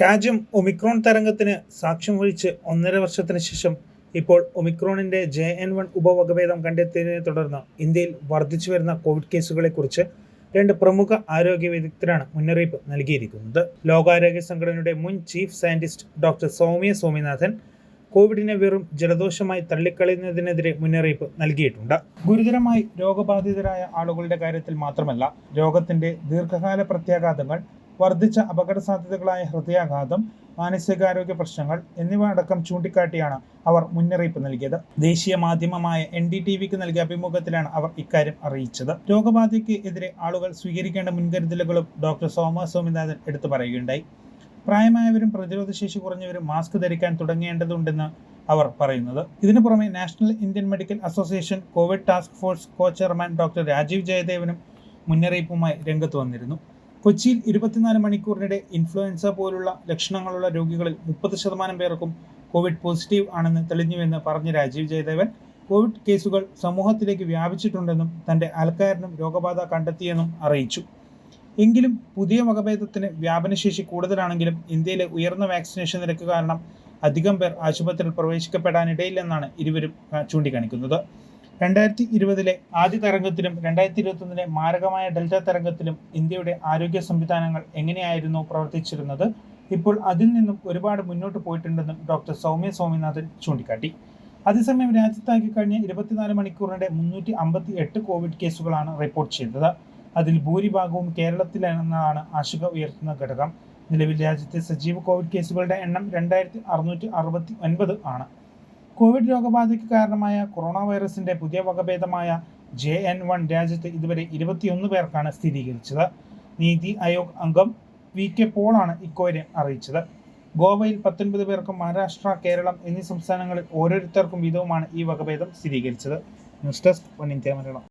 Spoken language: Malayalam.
രാജ്യം ഒമിക്രോൺ തരംഗത്തിന് സാക്ഷ്യം വഹിച്ച് ഒന്നര വർഷത്തിന് ശേഷം ഇപ്പോൾ ഒമിക്രോണിന്റെ ജെ എൻ വൺ ഉപവകഭേദം കണ്ടെത്തിയതിനെ തുടർന്ന് ഇന്ത്യയിൽ വർദ്ധിച്ചു വരുന്ന കോവിഡ് കേസുകളെക്കുറിച്ച് രണ്ട് പ്രമുഖ ആരോഗ്യ വിദഗ്ധരാണ് മുന്നറിയിപ്പ് നൽകിയിരിക്കുന്നത്. ലോകാരോഗ്യ സംഘടനയുടെ മുൻ chief scientist doctor Soumya Swaminathan കോവിഡിനെ വെറും ജലദോഷമായി തള്ളിക്കളയുന്നതിനെതിരെ മുന്നറിയിപ്പ് നൽകിയിട്ടുണ്ട്. ഗുരുതരമായി രോഗബാധിതരായ ആളുകളുടെ കാര്യത്തിൽ മാത്രമല്ല രോഗത്തിന്റെ ദീർഘകാല പ്രത്യാഘാതങ്ങൾ വർദ്ധിച്ച അപകട സാധ്യതകളായ ഹൃദയാഘാതം മാനസികാരോഗ്യ പ്രശ്നങ്ങൾ എന്നിവ അടക്കം ചൂണ്ടിക്കാട്ടിയാണ് അവർ മുന്നറിയിപ്പ് നൽകിയത്. ദേശീയ മാധ്യമമായ എൻ ഡി ടി വിക്ക് നൽകിയ അഭിമുഖത്തിലാണ് അവർ ഇക്കാര്യം അറിയിച്ചത്. രോഗബാധയ്ക്ക് എതിരെ ആളുകൾ സ്വീകരിക്കേണ്ട മുൻകരുതലുകളും ഡോക്ടർ സോമ സ്വാമിനാഥൻ എടുത്തു പറയുകയുണ്ടായി. പ്രായമായവരും പ്രതിരോധശേഷി കുറഞ്ഞവരും മാസ്ക് ധരിക്കാൻ തുടങ്ങേണ്ടതുണ്ടെന്ന് അവർ പറയുന്നത്. ഇതിനു പുറമെ national Indian medical association covid task force co chairman doctor Rajeev ജയദേവനും മുന്നറിയിപ്പുമായി രംഗത്ത് വന്നിരുന്നു. കൊച്ചിയിൽ ഇരുപത്തിനാല് മണിക്കൂറിനിടെ ഇൻഫ്ലുവൻസ പോലുള്ള ലക്ഷണങ്ങളുള്ള രോഗികളിൽ മുപ്പത് ശതമാനം പേർക്കും കോവിഡ് പോസിറ്റീവ് ആണെന്ന് തെളിഞ്ഞുവെന്ന് പറഞ്ഞ രാജീവ് ജയദേവൻ. കോവിഡ് കേസുകൾ സമൂഹത്തിലേക്ക് വ്യാപിച്ചിട്ടുണ്ടെന്നും തന്റെ അയൽക്കാരനും രോഗബാധ കണ്ടെത്തിയെന്നും അറിയിച്ചു. എങ്കിലും പുതിയ വകഭേദത്തിന് വ്യാപനശേഷി കൂടുതലാണെങ്കിലും ഇന്ത്യയിലെ ഉയർന്ന വാക്സിനേഷൻ നിരക്ക് കാരണം അധികം പേർ ആശുപത്രിയിൽ പ്രവേശിക്കപ്പെടാനിടയില്ലെന്നാണ് ഇരുവരും ചൂണ്ടിക്കാണിക്കുന്നത്. രണ്ടായിരത്തി ഇരുപതിലെ ആദ്യ തരംഗത്തിലും രണ്ടായിരത്തി ഇരുപത്തൊന്നിലെ മാരകമായ ഡെൽറ്റ തരംഗത്തിലും ഇന്ത്യയുടെ ആരോഗ്യ സംവിധാനങ്ങൾ എങ്ങനെയായിരുന്നു പ്രവർത്തിച്ചിരുന്നത്? ഇപ്പോൾ അതിൽ നിന്നും ഒരുപാട് മുന്നോട്ട് പോയിട്ടുണ്ടെന്നും ഡോക്ടർ സൗമ്യ സ്വാമിനാഥൻ ചൂണ്ടിക്കാട്ടി. അതേസമയം രാജ്യത്താകെ കഴിഞ്ഞ ഇരുപത്തിനാല് മണിക്കൂറിനിടെ മുന്നൂറ്റി അമ്പത്തി എട്ട് കോവിഡ് കേസുകളാണ് റിപ്പോർട്ട് ചെയ്തത്. അതിൽ ഭൂരിഭാഗവും കേരളത്തിലാണെന്നാണ് ആശങ്ക ഉയർത്തുന്ന ഘടകം. നിലവിൽ രാജ്യത്തെ സജീവ കോവിഡ് കേസുകളുടെ എണ്ണം രണ്ടായിരത്തി അറുന്നൂറ്റി അറുപത്തി ഒൻപത് ആണ്. കോവിഡ് രോഗബാധയ്ക്ക് കാരണമായ കൊറോണ വൈറസിന്റെ പുതിയ വകഭേദമായ ജെ എൻ വൺ രാജ്യത്ത് ഇതുവരെ ഇരുപത്തിയൊന്ന് പേർക്കാണ് സ്ഥിരീകരിച്ചത്. നീതി ആയോഗ് അംഗം വി കെ പോളാണ് ഇക്കാര്യം അറിയിച്ചത്. ഗോവയിൽ പത്തൊൻപത് പേർക്കും മഹാരാഷ്ട്ര കേരളം എന്നീ സംസ്ഥാനങ്ങളിൽ ഓരോരുത്തർക്കും വീതവുമാണ് ഈ വകഭേദം സ്ഥിരീകരിച്ചത്. News desk one India Malayalam.